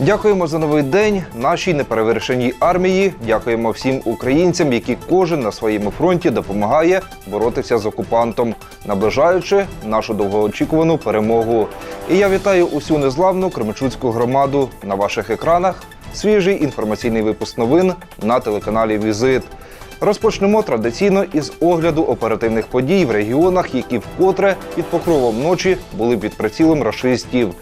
Дякуємо за новий день нашій неперевершеній армії. Дякуємо всім українцям, які кожен на своєму фронті допомагає боротися з окупантом, наближаючи нашу довгоочікувану перемогу. І я вітаю усю незламну Кременчуцьку громаду на ваших екранах. Свіжий інформаційний випуск новин на телеканалі Візит. Розпочнемо традиційно із огляду оперативних подій в регіонах, які вкотре під покровом ночі були під прицілом рашистів.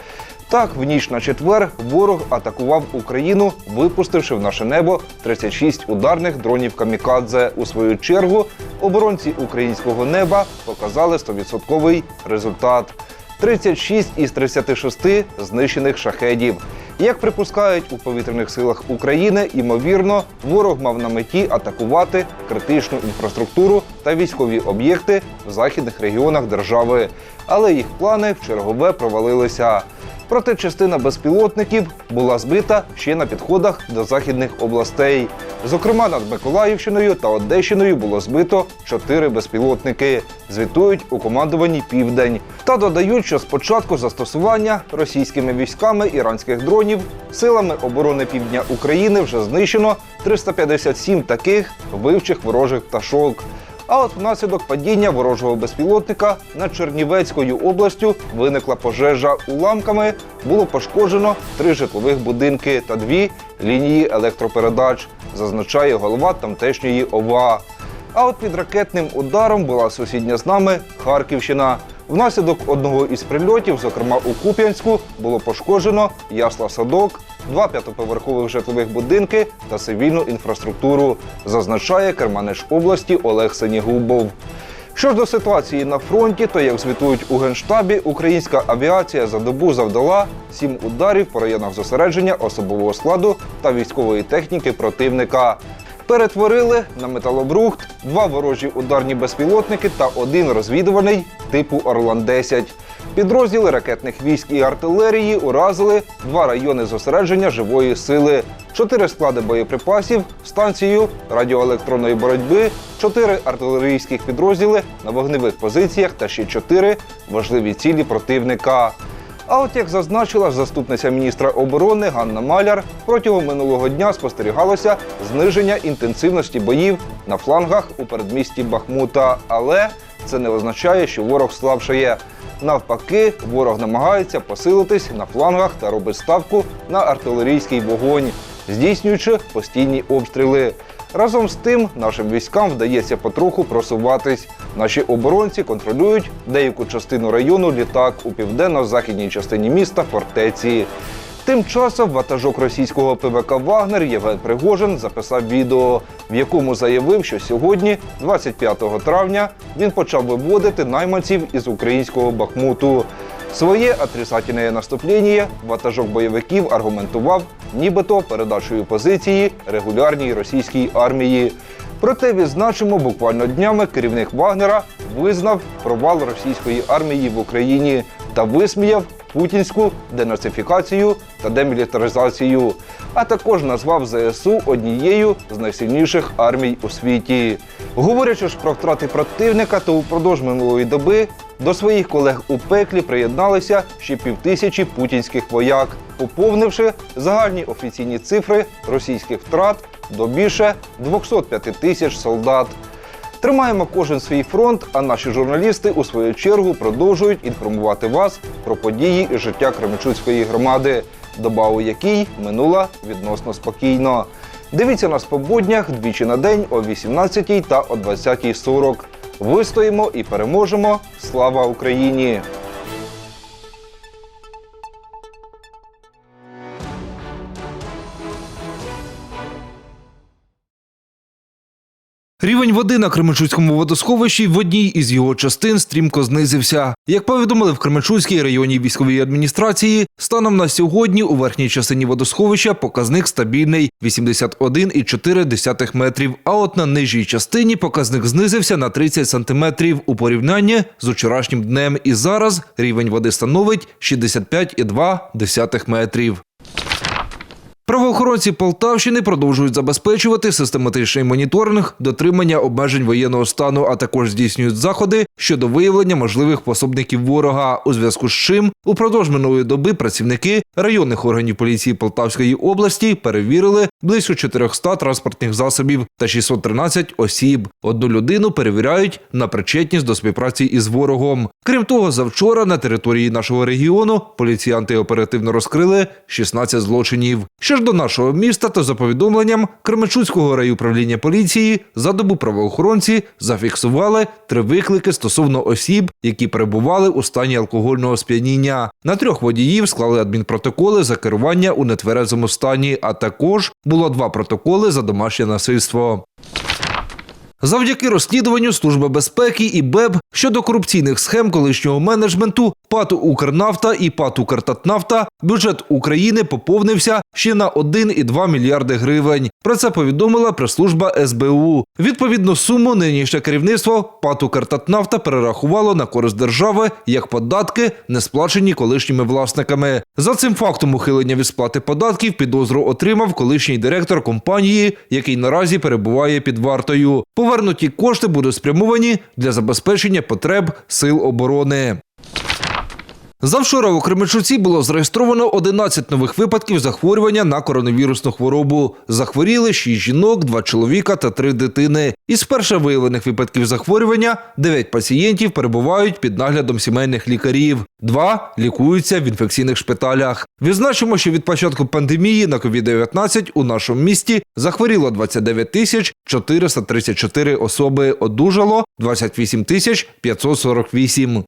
Так, в ніч на четвер ворог атакував Україну, випустивши в наше небо 36 ударних дронів камікадзе. У свою чергу оборонці українського неба показали 100% результат. 36 із 36 знищених шахедів. Як припускають у повітряних силах України, ймовірно, ворог мав на меті атакувати критичну інфраструктуру та військові об'єкти в західних регіонах держави, але їх плани в чергове провалилися. Проте частина безпілотників була збита ще на підходах до західних областей. Зокрема, над Миколаївщиною та Одещиною було збито чотири безпілотники. Звітують у командуванні Південь. Та додають, що з початку застосування російськими військами іранських дронів силами оборони півдня України вже знищено 357 таких вивчих ворожих пташок. А от внаслідок падіння ворожого безпілотника над Чернівецькою областю виникла пожежа уламками. Було пошкоджено три житлових будинки та дві лінії електропередач, зазначає голова тамтешньої ОВА. А от під ракетним ударом була сусідня з нами Харківщина. Внаслідок одного із прильотів, зокрема у Куп'янську, було пошкоджено ясла садок, два п'ятоповерхових житлових будинки та цивільну інфраструктуру, зазначає керманич області Олег Сенігубов. Що ж до ситуації на фронті, то як звітують у генштабі, українська авіація за добу завдала сім ударів по районах зосередження особового складу та військової техніки противника. Перетворили на металобрухт два ворожі ударні безпілотники та один розвідувальний типу Орлан-10. Підрозділи ракетних військ і артилерії уразили два райони зосередження живої сили, чотири склади боєприпасів, станцію радіоелектронної боротьби, чотири артилерійських підрозділи на вогневих позиціях та ще чотири важливі цілі противника. А от як зазначила заступниця міністра оборони Ганна Маляр, протягом минулого дня спостерігалося зниження інтенсивності боїв на флангах у передмісті Бахмута. Але це не означає, що ворог слабшає. Навпаки, ворог намагається посилитись на флангах та робить ставку на артилерійський вогонь, здійснюючи постійні обстріли. Разом з тим, нашим військам вдається потроху просуватись. Наші оборонці контролюють деяку частину району літак у південно-західній частині міста фортеці. Тим часом ватажок російського ПВК Вагнер Євген Пригожин записав відео, в якому заявив, що сьогодні, 25 травня, він почав виводити найманців із українського Бахмуту. Своє отрицательне наступлення ватажок бойовиків аргументував, нібито передачею позиції регулярній російській армії. Проте відзначимо, буквально днями керівник Вагнера визнав провал російської армії в Україні та висміяв путінську денацифікацію та демілітаризацію, а також назвав ЗСУ однією з найсильніших армій у світі. Говорячи ж про втрати противника, то упродовж минулої доби до своїх колег у пеклі приєдналися ще півтисячі путінських вояк, поповнивши загальні офіційні цифри російських втрат до більше 205 тисяч солдат. Тримаємо кожен свій фронт, а наші журналісти у свою чергу продовжують інформувати вас про події і життя Кременчуцької громади, доба у якій минула відносно спокійно. Дивіться нас по буднях двічі на день о 18 та о 20.40. Вистоїмо і переможемо. Слава Україні! Рівень води на Кременчуцькому водосховищі в одній із його частин стрімко знизився. Як повідомили в Кременчуцькій районній військовій адміністрації, станом на сьогодні у верхній частині водосховища показник стабільний 81,4 метрів. А от на нижній частині показник знизився на 30 сантиметрів у порівнянні з вчорашнім днем. І зараз рівень води становить 65,2 метрів. Правоохоронці Полтавщини продовжують забезпечувати систематичний моніторинг дотримання обмежень воєнного стану, а також здійснюють заходи щодо виявлення можливих пособників ворога. У зв'язку з чим упродовж минулої доби працівники районних органів поліції Полтавської області перевірили близько 400 транспортних засобів та 613 осіб. Одну людину перевіряють на причетність до співпраці із ворогом. Крім того, завчора на території нашого регіону поліціянти оперативно розкрили 16 злочинів. Що ж до нашого міста, то за повідомленням Кременчуцького райуправління поліції за добу правоохоронці зафіксували три виклики стосовно осіб, які перебували у стані алкогольного сп'яніння. На трьох водіїв склали адмінпротоколи за керування у нетверезому стані, а також було два протоколи за домашнє насильство. Завдяки розслідуванню Служби безпеки і БЕБ щодо корупційних схем колишнього менеджменту ПАТ «Укрнафта» і ПАТ «Укртатнафта» бюджет України поповнився ще на 1,2 мільярди гривень. Про це повідомила прес-служба СБУ. Відповідну суму нинішнє керівництво ПАТ «Укртатнафта» перерахувало на користь держави як податки, не сплачені колишніми власниками. За цим фактом ухилення від сплати податків підозру отримав колишній директор компанії, який наразі перебуває під вартою. Повернуті кошти будуть спрямовані для забезпечення потреб сил оборони. Завчора у Кременчуці було зареєстровано 11 нових випадків захворювання на коронавірусну хворобу. Захворіли 6 жінок, 2 чоловіка та 3 дитини. Із перше виявлених випадків захворювання 9 пацієнтів перебувають під наглядом сімейних лікарів. Два лікуються в інфекційних шпиталях. Відзначимо, що від початку пандемії на COVID-19 у нашому місті захворіло 29 тисяч 434 особи, одужало 28 тисяч 548.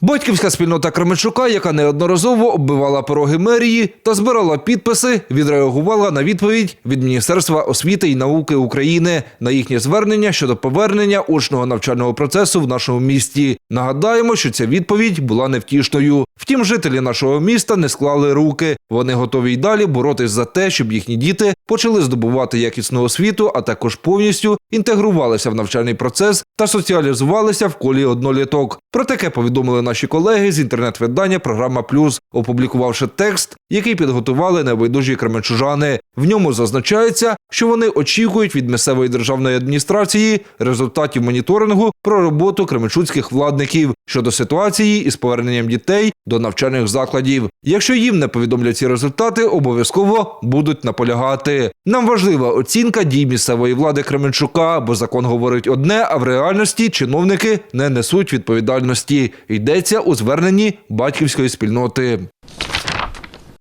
Батьківська спільнота Кременчука, яка неодноразово оббивала пороги мерії та збирала підписи, відреагувала на відповідь від Міністерства освіти і науки України на їхнє звернення щодо повернення очного навчального процесу в нашому місті. Нагадаємо, що ця відповідь була невтішною. Втім, жителі нашого міста не склали руки. Вони готові й далі боротись за те, щоб їхні діти почали здобувати якісну освіту, а також повністю інтегрувалися в навчальний процес та соціалізувалися в колі одноліток. Про таке повідомили наші колеги з інтернет-видання Програма Плюс, опублікувавши текст, який підготували небайдужі кременчужани. В ньому зазначається, що вони очікують від місцевої державної адміністрації результатів моніторингу про роботу кременчуцьких владників щодо ситуації із поверненням дітей до навчальних закладів. Якщо їм не повідомлять ці результати, обов'язково будуть наполягати. Нам важлива оцінка дій місцевої влади Кременчука, бо закон говорить одне, а в реальності чиновники не несуть відповідальності. Йдеться у зверненні батьківської спільноти.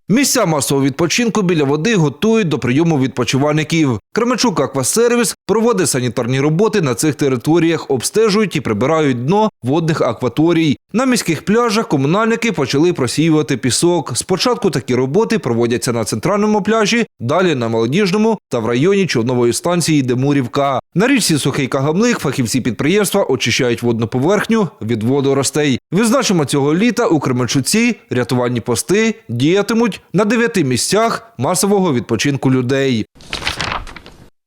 Місця масового відпочинку біля води готують до прийому відпочивальників. Кременчук Аквасервіс проводить санітарні роботи на цих територіях, обстежують і прибирають дно водних акваторій. На міських пляжах комунальники почали просіювати пісок. Спочатку такі роботи проводяться на центральному пляжі, далі на молодіжному та в районі човнової станції Демурівка. На річці Сухий Кагамлик фахівці підприємства очищають водну поверхню від водоростей. Відзначимо цього літа у Кременчуці рятувальні пости діятимуть на дев'яти місцях масового відпочинку людей.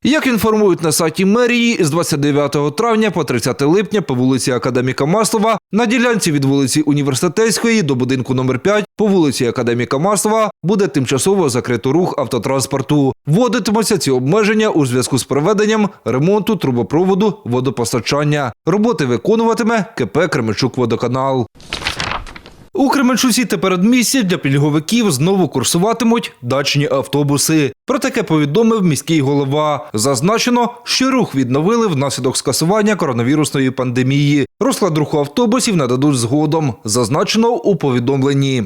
Як інформують на сайті мерії, з 29 травня по 30 липня по вулиці Академіка Маслова на ділянці від вулиці Університетської до будинку номер 5 по вулиці Академіка Маслова буде тимчасово закрито рух автотранспорту. Вводитимуться ці обмеження у зв'язку з проведенням ремонту трубопроводу водопостачання. Роботи виконуватиме КП Кременчук Водоканал. У Кременчуці та передмісті для пільговиків знову курсуватимуть дачні автобуси. Про таке повідомив міський голова. Зазначено, що рух відновили внаслідок скасування коронавірусної пандемії. Розклад руху автобусів нададуть згодом. Зазначено у повідомленні.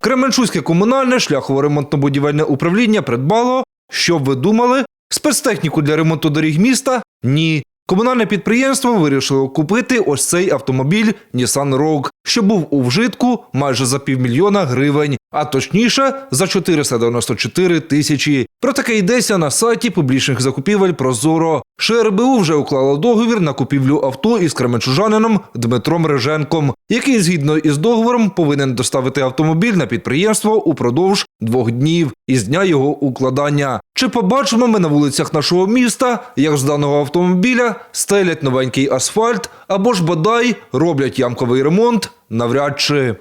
Кременчуське комунальне шляхово-ремонтно-будівельне управління придбало, що ви думали, спецтехніку для ремонту доріг міста? Ні. Комунальне підприємство вирішило купити ось цей автомобіль Nissan Rogue, що був у вжитку майже за півмільйона гривень, а точніше за 494 тисячі. Про таке йдеться на сайті публічних закупівель Прозоро. ШРБУ вже уклало договір на купівлю авто із кременчужанином Дмитром Реженком, який згідно із договором повинен доставити автомобіль на підприємство упродовж двох днів із дня його укладання. Чи побачимо ми на вулицях нашого міста, як з даного автомобіля стелять новенький асфальт або ж бодай роблять ямковий ремонт? Навряд чи.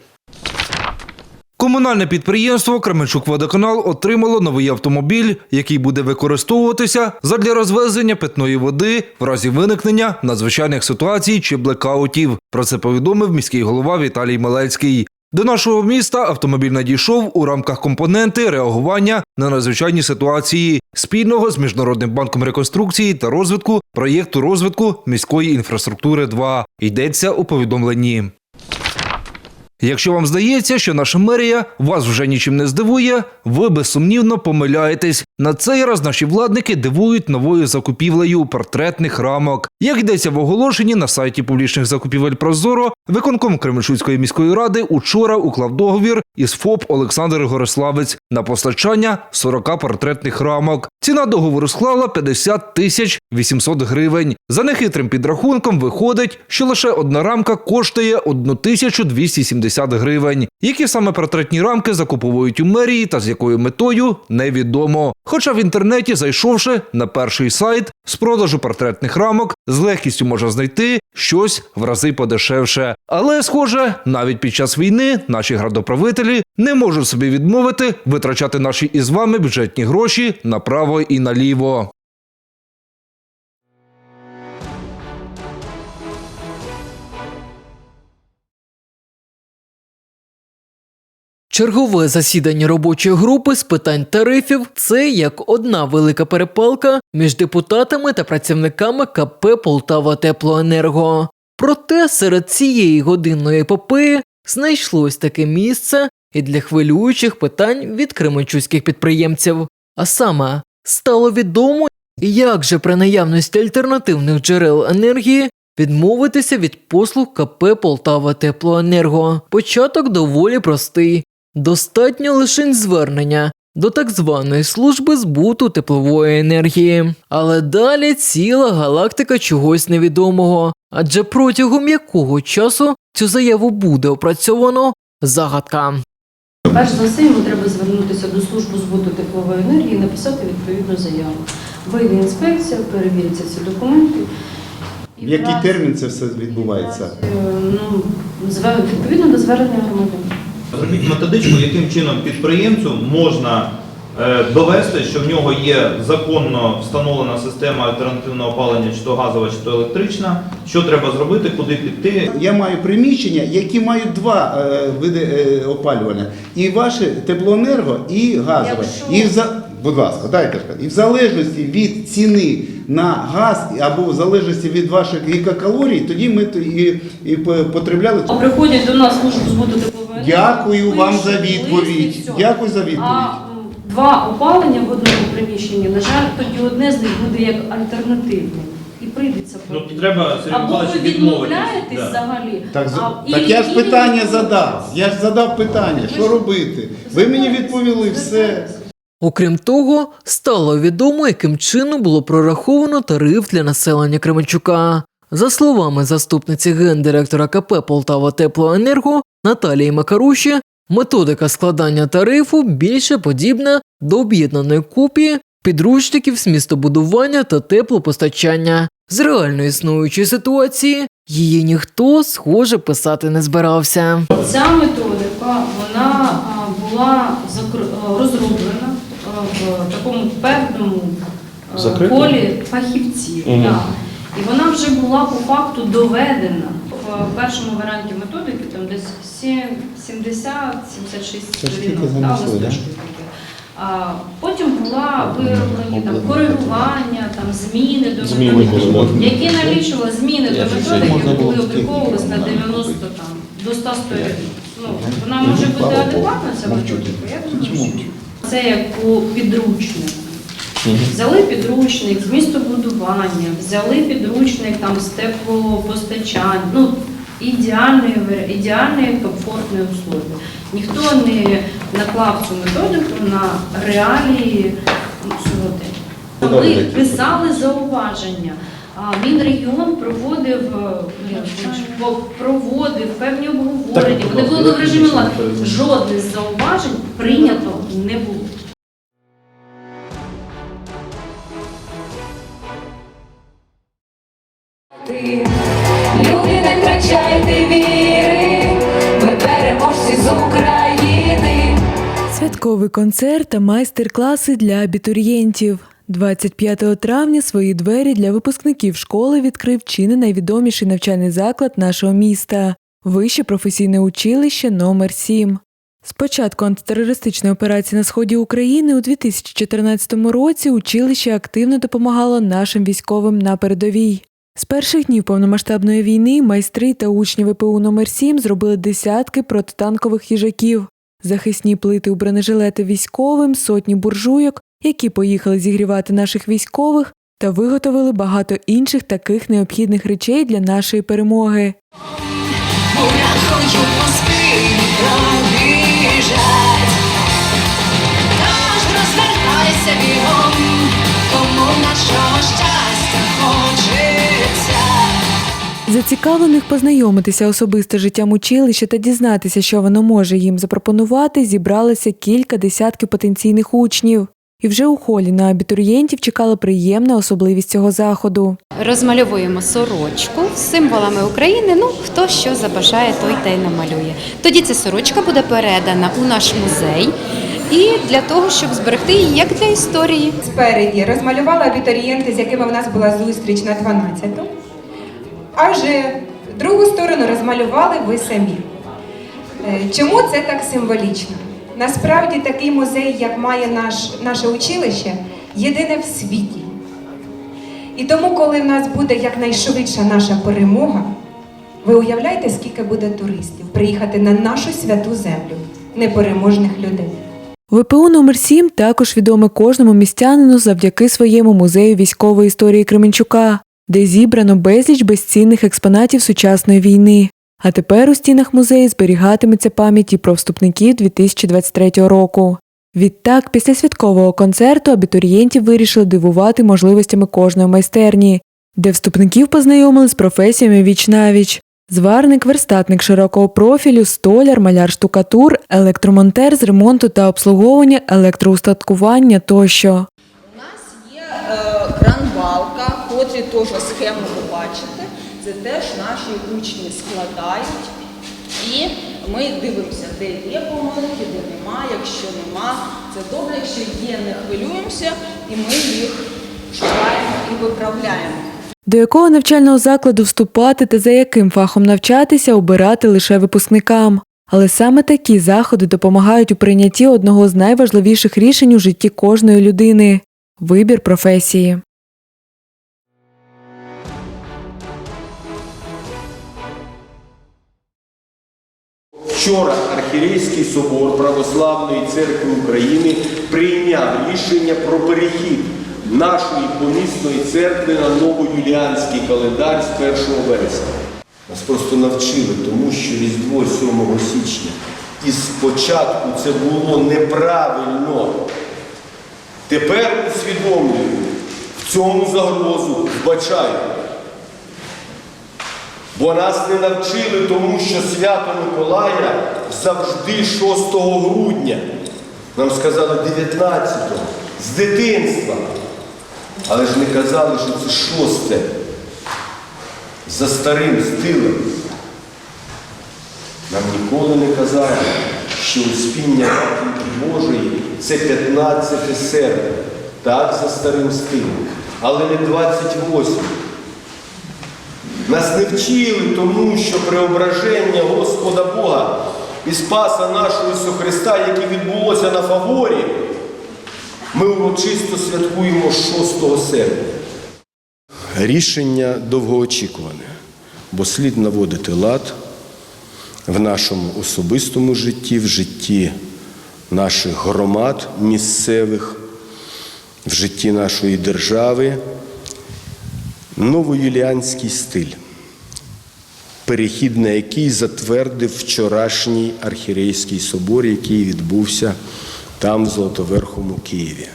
Комунальне підприємство Кременчук-Водоканал отримало новий автомобіль, який буде використовуватися задля розвезення питної води в разі виникнення надзвичайних ситуацій чи блекаутів. Про це повідомив міський голова Віталій Малецький. До нашого міста автомобіль надійшов у рамках компоненти реагування на надзвичайні ситуації спільного з Міжнародним банком реконструкції та розвитку проєкту розвитку міської інфраструктури 2. Йдеться у повідомленні. Якщо вам здається, що наша мерія вас вже нічим не здивує, ви безсумнівно помиляєтесь. На цей раз наші владники дивують новою закупівлею портретних рамок. Як йдеться в оголошенні на сайті публічних закупівель Прозоро, виконком Кременчуцької міської ради учора уклав договір із ФОП Олександр Гориславець на постачання 40 портретних рамок. Ціна договору склала 50 тисяч 800 гривень. За нехитрим підрахунком виходить, що лише одна рамка коштує 1270 гривень. Які саме портретні рамки закуповують у мерії та з якою метою невідомо. Хоча в інтернеті, зайшовши на перший сайт з продажу портретних рамок, з легкістю можна знайти щось в рази подешевше. Але, схоже, навіть під час війни наші градоправителі не можуть собі відмовити витрачати наші із вами бюджетні гроші направо і наліво. Чергове засідання робочої групи з питань тарифів це як одна велика перепалка між депутатами та працівниками КП Полтава Теплоенерго. Проте серед цієї годинної епопеї знайшлось таке місце і для хвилюючих питань від кременчуцьких підприємців. А саме стало відомо, як же при наявності альтернативних джерел енергії відмовитися від послуг КП Полтава Теплоенерго. Початок доволі простий. Достатньо лише звернення до так званої служби збуту теплової енергії. Але далі ціла галактика чогось невідомого. Адже протягом якого часу цю заяву буде опрацьовано загадка. Перш за все, йому треба звернутися до служби збуту теплової енергії і написати відповідну заяву. Вийде інспекція, перевіряться ці документи. В який термін це все відбувається? Е, Ну, відповідно до звернення громадян. Зробіть методичку, яким чином підприємцю можна е, довести, що в нього є законно встановлена система альтернативного опалення, чи то газова, чи то електрична, що треба зробити, куди піти. Я маю приміщення, які мають два е, види е, опалювання. І ваше теплоенерго, і газове. Якщо- І за... Будь ласка, дайте. І в залежності від ціни на газ або в залежності від ваших гігакалорій, тоді ми то і, і по- потребляли. Приходять до нас службу збуту теплової. Дякую вам за відповідь. Дякую за відповідь. А два опалення в одному приміщенні, на жаль, тоді одне з них буде як альтернативне. І прийдеться Ну, треба Або ви відмовляєтесь. Да. взагалі. Так, а- так і- я ж і питання відмовитесь. задав. Я ж задав питання, що ж- робити. Ви мені відповіли все. Окрім того, стало відомо, яким чином було прораховано тариф для населення Кременчука. За словами заступниці гендиректора КП Полтава Теплоенерго Наталії Макаруші, методика складання тарифу більше подібна до об'єднаної копії підручників з містобудування та теплопостачання. З реально існуючої ситуації її ніхто, схоже, писати не збирався. Ця методика вона була розроблена в такому певному а, Закритому? колі фахівців. Мгм. да. І вона вже була по факту доведена. В першому варіанті методики там десь 70-76 Це сторінок. да. А потім була вироблені там коригування, там зміни до методики, які налічували зміни до методики, було були обліковувалися на 90 там до 100 сторінок. Ну, вона може бути адекватна ця методика, я думаю, що це як по підручнику. Взяли підручник з містобудування, взяли підручник там з теплопостачання. Ну, ідеальні, варі- ідеальні комфортні условия. Ніхто не наклав цю методику на реалії ну. Ми писали зауваження. А Мінрегіон проводив, е, проводив певні обговорення. Вони були в режимі з зауважень прийнято не було. Люди, не втрачайте віри, ми переможці з України. святковий концерт та майстер-класи для абітурієнтів. 25 травня свої двері для випускників школи відкрив чи не найвідоміший навчальний заклад нашого міста Вище професійне училище номер 7 З початку антитерористичної операції на сході України у 2014 році училище активно допомагало нашим військовим на передовій. З перших днів повномасштабної війни майстри та учні ВПУ номер 7 зробили десятки протитанкових їжаків, захисні плити у бронежилети військовим, сотні буржуйок, які поїхали зігрівати наших військових, та виготовили багато інших таких необхідних речей для нашої перемоги. Зацікавлених познайомитися особисто життям училища та дізнатися, що воно може їм запропонувати, зібралося кілька десятків потенційних учнів. І вже у холі на абітурієнтів чекала приємна особливість цього заходу. Розмальовуємо сорочку з символами України. Ну хто що забажає, той те й намалює. Тоді ця сорочка буде передана у наш музей. І для того, щоб зберегти її як для історії. Спереді розмалювала абітурієнти, з якими в нас була зустріч на 12-ту. А вже другу сторону розмалювали ви самі. Е, Чому це так символічно? Насправді такий музей, як має наш, наше училище, єдине в світі. І тому, коли в нас буде якнайшвидша наша перемога, ви уявляєте, скільки буде туристів приїхати на нашу святу землю непереможних людей. ВПУ номер 7 також відоме кожному містянину завдяки своєму музею військової історії Кременчука, де зібрано безліч безцінних експонатів сучасної війни. А тепер у стінах музею зберігатиметься пам'ять і про вступників 2023 року. Відтак, після святкового концерту абітурієнтів вирішили дивувати можливостями кожної майстерні, де вступників познайомили з професіями віч-навіч. Зварник, верстатник широкого профілю, столяр, маляр штукатур, електромонтер з ремонту та обслуговування, електроустаткування тощо. У нас є е, кран-балка, котрі теж схему ви бачите. Це теж наші учні складають. І ми дивимося, де є помилки, де нема. Якщо нема, це добре. Якщо є, не хвилюємося, і ми їх шукаємо і виправляємо. До якого навчального закладу вступати та за яким фахом навчатися обирати лише випускникам. Але саме такі заходи допомагають у прийнятті одного з найважливіших рішень у житті кожної людини вибір професії. Вчора Архірейський собор Православної церкви України прийняв рішення про перехід нашої помісної церкви на новоюліанський календар з 1 вересня. Нас просто навчили, тому що Різдво 7 січня. І спочатку це було неправильно. Тепер усвідомлюю, в цьому загрозу вбачаю. Бо нас не навчили тому, що свято Миколая завжди 6 грудня. Нам сказали 19-го, з дитинства. Але ж не казали, що це шосте. За старим стилем. Нам ніколи не казали, що Успіння Матінки Божої це 15 серпня. Так, за старим стилем. Але не 28. Нас не вчили тому, що преображення Господа Бога і Спаса нашого Ісуса Христа, яке відбулося на фаворі, ми урочисто святкуємо 6 серпня. Рішення довгоочікуване, бо слід наводити лад в нашому особистому житті, в житті наших громад місцевих, в житті нашої держави. Новоюліанський стиль, перехід на який затвердив вчорашній архірейський собор, який відбувся там, в Золотоверхому Києві.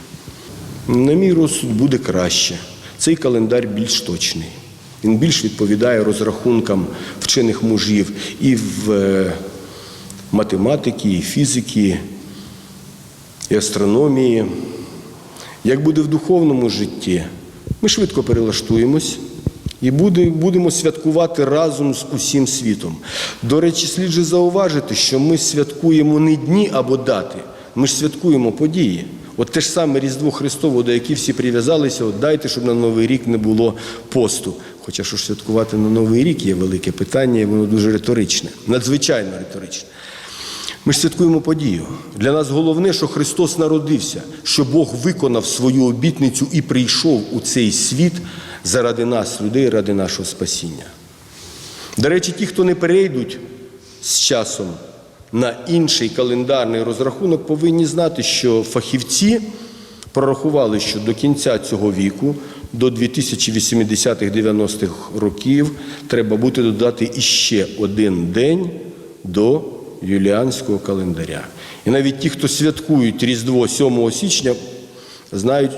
На мій розсуд буде краще. Цей календар більш точний. Він більш відповідає розрахункам вчених мужів і в е, математики, і фізики, і астрономії. Як буде в духовному житті, ми швидко перелаштуємось і будемо святкувати разом з усім світом. До речі, слід же зауважити, що ми святкуємо не дні або дати. Ми ж святкуємо події. От те ж саме Різдво Христове, до яких всі прив'язалися, от дайте, щоб на Новий рік не було посту. Хоча що ж святкувати на Новий рік є велике питання, і воно дуже риторичне, надзвичайно риторичне. Ми ж святкуємо подію. Для нас головне, що Христос народився, що Бог виконав свою обітницю і прийшов у цей світ заради нас, людей, ради нашого спасіння. До речі, ті, хто не перейдуть з часом на інший календарний розрахунок, повинні знати, що фахівці прорахували, що до кінця цього віку, до 2080-90-х років, треба буде додати іще один день до юліанського календаря. І навіть ті, хто святкують Різдво 7 січня, знають,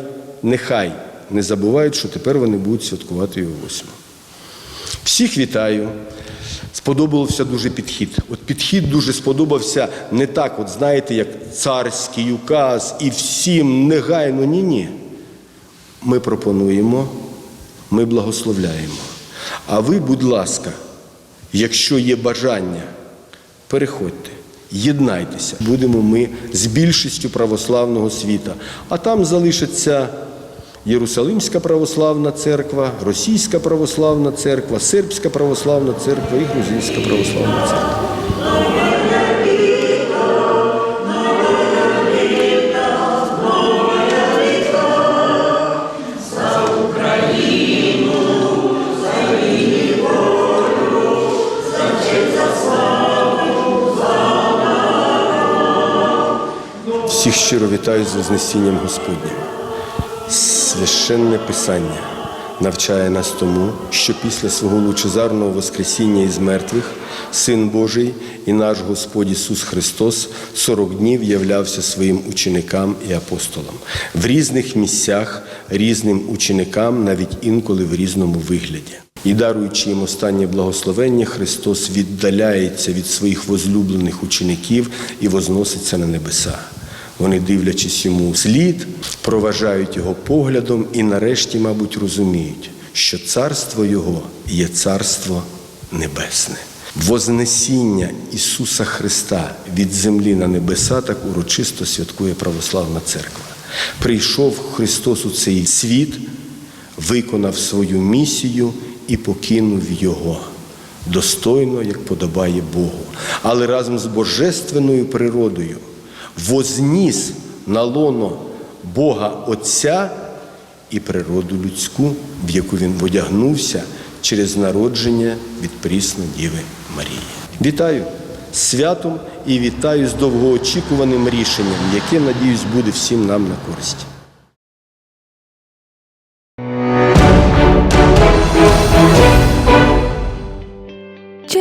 нехай не забувають, що тепер вони будуть святкувати його 8. Всіх вітаю. Сподобався дуже підхід. От підхід дуже сподобався не так, от знаєте, як царський указ і всім негайно. Ні, ні. Ми пропонуємо, ми благословляємо. А ви, будь ласка, якщо є бажання, переходьте, єднайтеся. Будемо ми з більшістю православного світа. А там залишиться Єрусалимська православна церква, Російська православна церква, Сербська православна церква і Грузинська православна церква. Всіх щиро вітаю з Вознесінням Господнім. Священне Писання навчає нас тому, що після свого лучезарного Воскресіння із мертвих Син Божий і наш Господь Ісус Христос 40 днів являвся своїм ученикам і апостолам в різних місцях, різним ученикам, навіть інколи в різному вигляді. І даруючи їм останнє благословення, Христос віддаляється від своїх возлюблених учеників і возноситься на небеса. Вони, дивлячись йому слід, проважають його поглядом і нарешті, мабуть, розуміють, що царство Його є царство небесне. Вознесіння Ісуса Христа від землі на небеса так урочисто святкує Православна Церква. Прийшов Христос у цей світ, виконав свою місію і покинув Його. Достойно, як подобає Богу, але разом з божественною природою возніс на лоно Бога Отця і природу людську, в яку він одягнувся через народження від прісної Діви Марії. Вітаю святом і вітаю з довгоочікуваним рішенням, яке, надіюсь, буде всім нам на користь.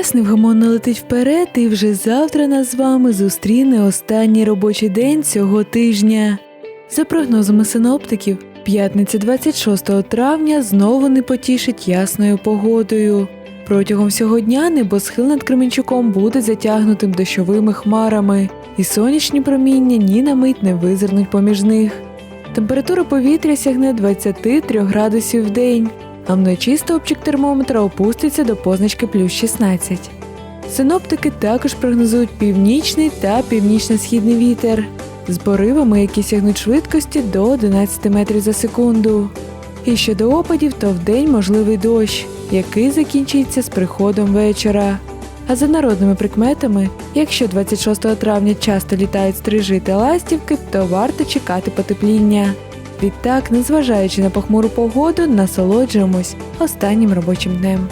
Час невгомонно летить вперед, і вже завтра нас з вами зустріне останній робочий день цього тижня. За прогнозами синоптиків, п'ятниця 26 травня знову не потішить ясною погодою. Протягом всього дня небосхил над Кременчуком буде затягнутим дощовими хмарами, і сонячні проміння ні на мить не визирнуть поміж них. Температура повітря сягне 23 градусів в день, а вночі стовпчик термометра опуститься до позначки плюс 16. Синоптики також прогнозують північний та північно-східний вітер з поривами, які сягнуть швидкості до 11 метрів за секунду. І щодо опадів, то вдень можливий дощ, який закінчиться з приходом вечора. А за народними прикметами, якщо 26 травня часто літають стрижи та ластівки, то варто чекати потепління. Відтак, незважаючи на похмуру погоду, насолоджуємось останнім робочим днем.